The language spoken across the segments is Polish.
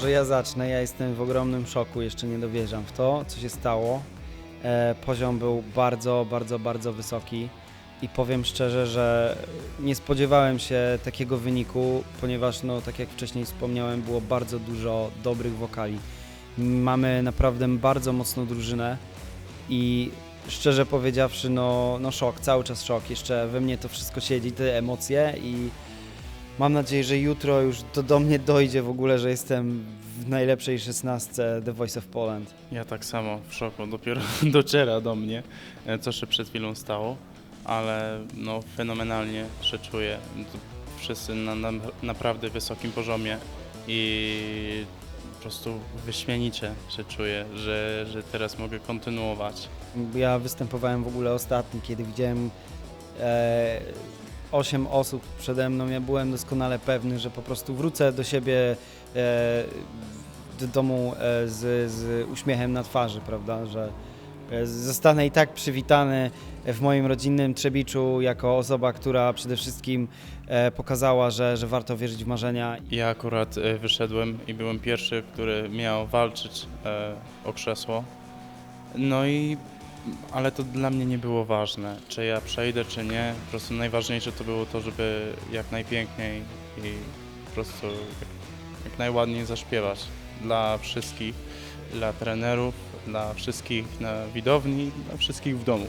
może ja zacznę. Ja jestem w ogromnym szoku, jeszcze nie dowierzam w to, co się stało. E, poziom był bardzo, bardzo, bardzo wysoki i powiem szczerze, że nie spodziewałem się takiego wyniku, ponieważ, no, tak jak wcześniej wspomniałem, było bardzo dużo dobrych wokali. Mamy naprawdę bardzo mocną drużynę i szczerze powiedziawszy, no, no szok, cały czas szok. Jeszcze we mnie to wszystko siedzi, te emocje i mam nadzieję, że jutro już to do mnie dojdzie w ogóle, że jestem w najlepszej szesnastce The Voice of Poland. Ja tak samo w szoku, dopiero dociera do mnie, e, co się przed chwilą stało, ale no fenomenalnie się czuję. Wszyscy na, na naprawdę wysokim poziomie i po prostu wyśmienicie się czuję, że, że teraz mogę kontynuować. Ja występowałem w ogóle ostatni, kiedy widziałem e, 8 osób przede mną. Ja byłem doskonale pewny, że po prostu wrócę do siebie e, do domu e, z, z uśmiechem na twarzy, prawda, że e, zostanę i tak przywitany w moim rodzinnym Trzebiczu jako osoba, która przede wszystkim pokazała, że, że warto wierzyć w marzenia. Ja akurat wyszedłem i byłem pierwszy, który miał walczyć o krzesło. No i ale to dla mnie nie było ważne, czy ja przejdę, czy nie. Po prostu najważniejsze to było to, żeby jak najpiękniej i po prostu jak, jak najładniej zaśpiewać dla wszystkich, dla trenerów, dla wszystkich na widowni, dla wszystkich w domu.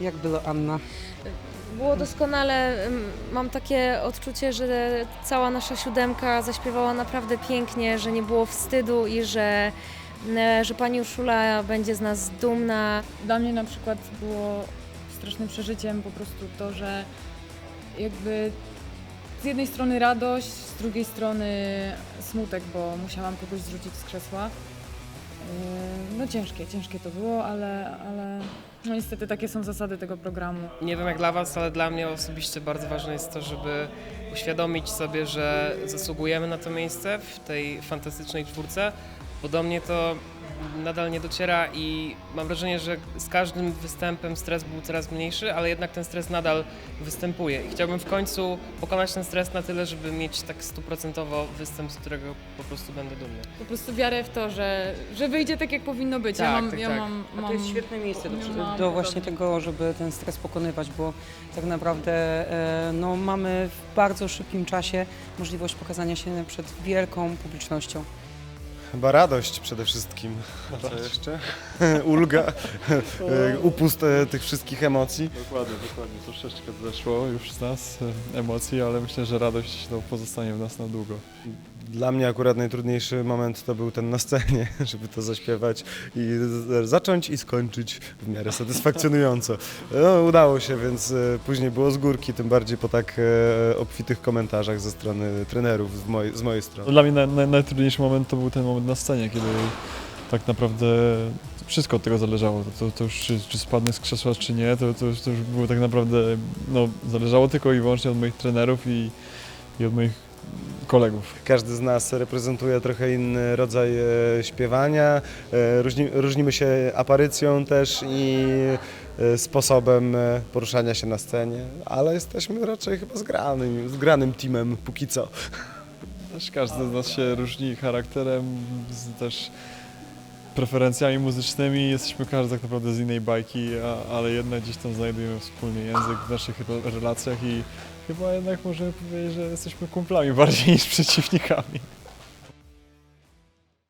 Jak było Anna? Było doskonale. Mam takie odczucie, że cała nasza siódemka zaśpiewała naprawdę pięknie, że nie było wstydu i że, że pani Urszula będzie z nas dumna. Dla mnie na przykład było strasznym przeżyciem po prostu to, że jakby z jednej strony radość, z drugiej strony smutek, bo musiałam kogoś zrzucić z krzesła. Yy, No ciężkie, ciężkie to było, ale, ale no niestety takie są zasady tego programu. Nie wiem jak dla Was, ale dla mnie osobiście bardzo ważne jest to, żeby uświadomić sobie, że zasługujemy na to miejsce w tej fantastycznej czwórce, bo do mnie to nadal nie dociera i mam wrażenie, że z każdym występem stres był coraz mniejszy, ale jednak ten stres nadal występuje. I chciałbym w końcu pokonać ten stres na tyle, żeby mieć tak stuprocentowo występ, z którego po prostu będę dumny. Po prostu wiarę w to, że, że wyjdzie tak jak powinno być. ja Tak, mam, tak, ja tak. mam, A mam... to jest świetne miejsce do, ja mam do właśnie tego, żeby ten stres pokonywać, bo tak naprawdę e, no, mamy w bardzo szybkim czasie możliwość pokazania się przed wielką publicznością. Chyba radość przede wszystkim. A co jeszcze? Ulga, e, upust e, tych wszystkich emocji. Dokładnie, dokładnie. Troszeczkę zeszło już z nas e, emocji, ale myślę, że radość to pozostanie w nas na długo. Dla mnie akurat najtrudniejszy moment to był ten na scenie, żeby to zaśpiewać i zacząć i skończyć w miarę satysfakcjonująco. No, udało się, więc e, później było z górki, tym bardziej po tak e, obfitych komentarzach ze strony trenerów, z mojej, z mojej strony. Dla mnie naj, naj, najtrudniejszy moment to był ten moment na scenie, kiedy tak naprawdę wszystko od tego zależało. To, to już czy, czy spadnę z krzesła, czy nie, to, to, to już było tak naprawdę, no, zależało tylko i wyłącznie od moich trenerów i, i od moich kolegów. Każdy z nas reprezentuje trochę inny rodzaj e, śpiewania. E, różni, różnimy się aparycją też i e, sposobem e, poruszania się na scenie, ale jesteśmy raczej chyba zgranym, zgranym teamem póki co. Też każdy z nas się różni charakterem, z też preferencjami muzycznymi. Jesteśmy każdy tak naprawdę z innej bajki, a, ale jednak gdzieś tam znajdujemy wspólny język w naszych re- relacjach i chyba jednak możemy powiedzieć, że jesteśmy kumplami bardziej niż przeciwnikami.